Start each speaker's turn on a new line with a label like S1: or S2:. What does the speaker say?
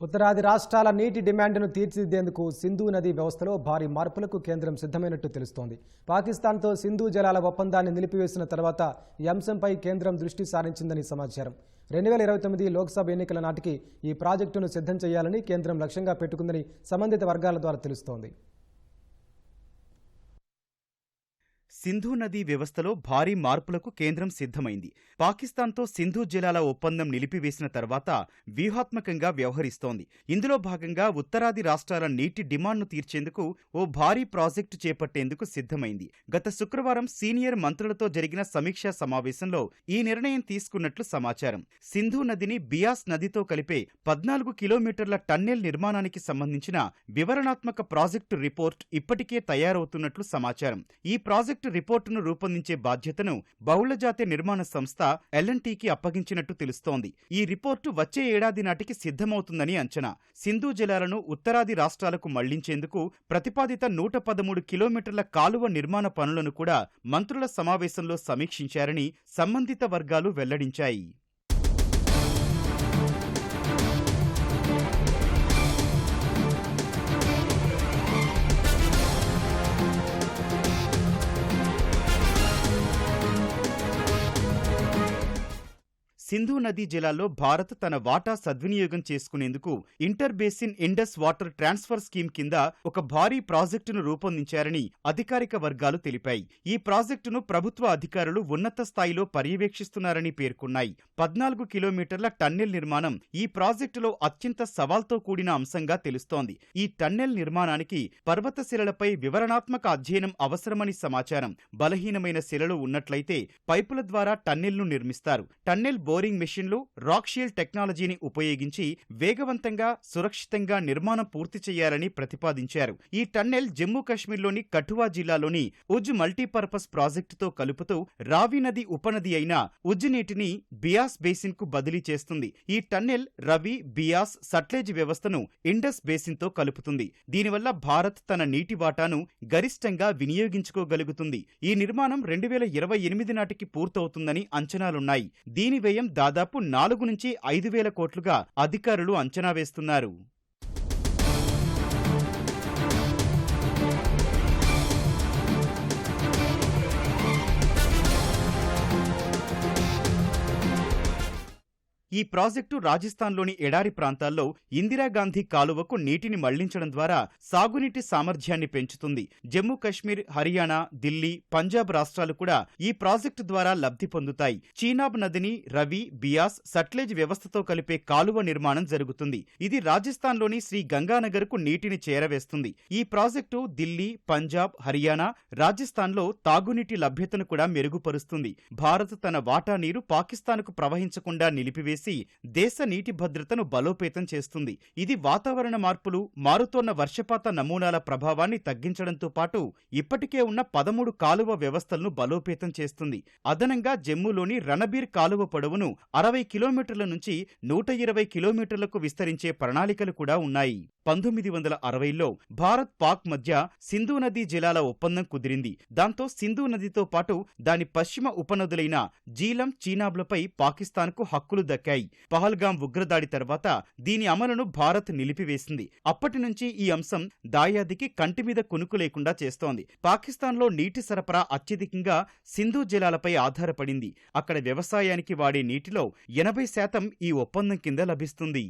S1: ఉత్తరాది రాష్ట్రాల నీటి డిమాండ్ను తీర్చిదిద్దేందుకు సింధు నది వ్యవస్థలో భారీ మార్పులకు కేంద్రం సిద్ధమైనట్టు తెలుస్తోంది. పాకిస్తాన్తో సింధు జలాల ఒప్పందాన్ని నిలిపివేసిన తర్వాత ఈ అంశంపై కేంద్రం దృష్టి సారించిందని సమాచారం. రెండు వేల ఇరవై తొమ్మిది లోక్సభ ఎన్నికల నాటికి ఈ ప్రాజెక్టును సిద్ధం చేయాలని కేంద్రం లక్ష్యంగా పెట్టుకుందని సంబంధిత వర్గాల ద్వారా తెలుస్తోంది.
S2: సింధు నదీ వ్యవస్థలో భారీ మార్పులకు కేంద్రం సిద్ధమైంది. పాకిస్తాన్తో సింధు జలాల ఒప్పందం నిలిపివేసిన తర్వాత వ్యూహాత్మకంగా వ్యవహరిస్తోంది. ఇందులో భాగంగా ఉత్తరాది రాష్ట్రాల నీటి డిమాండ్ను తీర్చేందుకు ఓ భారీ ప్రాజెక్టు చేపట్టేందుకు సిద్ధమైంది. గత శుక్రవారం సీనియర్ మంత్రులతో జరిగిన సమీక్షా సమావేశంలో ఈ నిర్ణయం తీసుకున్నట్లు సమాచారం. సింధు నదిని బియాస్ నదితో కలిపే పద్నాలుగు కిలోమీటర్ల టన్నెల్ నిర్మాణానికి సంబంధించిన వివరణాత్మక ప్రాజెక్టు రిపోర్ట్ ఇప్పటికే తయారవుతున్నట్లు సమాచారం. ఈ ప్రాజెక్టు రిపోర్టును రూపొందించే బాధ్యతను బహుళజాతి నిర్మాణ సంస్థ ఎల్ఎన్టీకి అప్పగించినట్టు తెలుస్తోంది. ఈ రిపోర్టు వచ్చే ఏడాది నాటికి సిద్ధమవుతుందని అంచనా. సింధు జలాలను ఉత్తరాది రాష్ట్రాలకు మళ్ళించేందుకు ప్రతిపాదిత నూట పదమూడు కిలోమీటర్ల కాలువ నిర్మాణ పనులను కూడా మంత్రుల సమావేశంలో సమీక్షించారని సంబంధిత వర్గాలు వెల్లడించాయి. సింధు నదీ జలాల్లో భారత్ తన వాటా సద్వినియోగం చేసుకునేందుకు inter basin Indus water transfer scheme కింద ఒక భారీ ప్రాజెక్టును రూపొందించారని అధికారిక వర్గాలు తెలిపాయి. ఈ ప్రాజెక్టును ప్రభుత్వ అధికారులు ఉన్నత స్థాయిలో పర్యవేక్షిస్తున్నారని పేర్కొన్నాయి. పద్నాలుగు కిలోమీటర్ల టన్నెల్ నిర్మాణం ఈ ప్రాజెక్టులో అత్యంత సవాల్తో కూడిన అంశంగా తెలుస్తోంది. ఈ టన్నెల్ నిర్మాణానికి పర్వత శిలలపై వివరణాత్మక అధ్యయనం అవసరమని సమాచారం బలహీనమైన శిలలు ఉన్నట్లయితే పైపుల ద్వారా టన్నెల్ను నిర్మిస్తారు. టన్నెల్ బోరింగ్ మెషిన్లు రాక్షీల్ టెక్నాలజీని ఉపయోగించి వేగవంతంగా సురక్షితంగా నిర్మాణం పూర్తి చేయాలని ప్రతిపాదించారు. ఈ టన్నెల్ జమ్మూ కాశ్మీర్లోని కఠువా జిల్లాలోని ఉజ్ మల్టీపర్పస్ ప్రాజెక్టుతో కలుపుతూ రావి నది ఉపనది అయిన ఉజ్ నీటిని బియాస్ బేసిన్కు బదిలీ చేస్తుంది. ఈ టన్నెల్ రవి బియాస్ సట్లేజ్ వ్యవస్థను ఇండస్ బేసిన్తో కలుపుతుంది. దీనివల్ల భారత్ తన నీటి వాటాను గరిష్టంగా వినియోగించుకోగలుగుతుంది. ఈ నిర్మాణం రెండు వేల ఇరవై ఎనిమిది నాటికి పూర్తవుతుందని అంచనాలున్నాయి. దీని వ్యయం దాదాపు నాలుగు నుంచి ఐదు వేల కోట్లుగా అధికారులు అంచనా వేస్తున్నారు. ఈ ప్రాజెక్టు రాజస్థాన్లోని ఎడారి ప్రాంతాల్లో ఇందిరాగాంధీ కాలువకు నీటిని మళ్ళించడం ద్వారా సాగునీటి సామర్థ్యాన్ని పెంచుతుంది. జమ్మూ కశ్మీర్ హర్యానా ఢిల్లీ పంజాబ్ రాష్ట్రాలు కూడా ఈ ప్రాజెక్టు ద్వారా లబ్ధి పొందుతాయి. చీనాబ్ నదిని రవి బియాస్ సట్లెజ్ వ్యవస్థతో కలిపే కాలువ నిర్మాణం జరుగుతుంది. ఇది రాజస్థాన్లోని శ్రీ గంగానగర్కు నీటిని చేరవేస్తుంది. ఈ ప్రాజెక్టు ఢిల్లీ పంజాబ్ హర్యానా రాజస్థాన్లో తాగునీటి లభ్యతను కూడా మెరుగుపరుస్తుంది. భారత్ తన వాటా నీరు పాకిస్తాన్కు ప్రవహించకుండా నిలిపివేసి దేశ నీటి భద్రతను బలోపేతం చేస్తుంది. ఇది వాతావరణ మార్పులు మారుతోన్న వర్షపాత నమూనాల ప్రభావాన్ని తగ్గించడంతో పాటు ఇప్పటికే ఉన్న పదమూడు కాలువ వ్యవస్థలను బలోపేతం చేస్తుంది. అదనంగా జమ్మూలోని రణబీర్ కాలువ పొడవును అరవై కిలోమీటర్ల నుంచి నూట ఇరవై కిలోమీటర్లకు విస్తరించే ప్రణాళికలు కూడా ఉన్నాయి. పంతొమ్మిది వందల అరవైలో భారత్ పాక్ మధ్య సింధు నదీ జలాల ఒప్పందం కుదిరింది. దాంతో సింధు నదితో పాటు దాని పశ్చిమ ఉపనదులైన జీలం చీనాబ్లపై పాకిస్తాన్కు హక్కులు దక్కాయి. పహల్గాం ఉగ్రదాడి తర్వాత దీని అమలును భారత్ నిలిపివేసింది. అప్పటి నుంచి ఈ అంశం దాయాదికి కంటి మీద కునుకు లేకుండా చేస్తోంది. పాకిస్తాన్లో నీటి సరఫరా అత్యధికంగా సింధు జలాలపై ఆధారపడింది. అక్కడ వ్యవసాయానికి వాడే నీటిలో ఎనభై శాతం ఈ ఒప్పందం కింద లభిస్తుంది.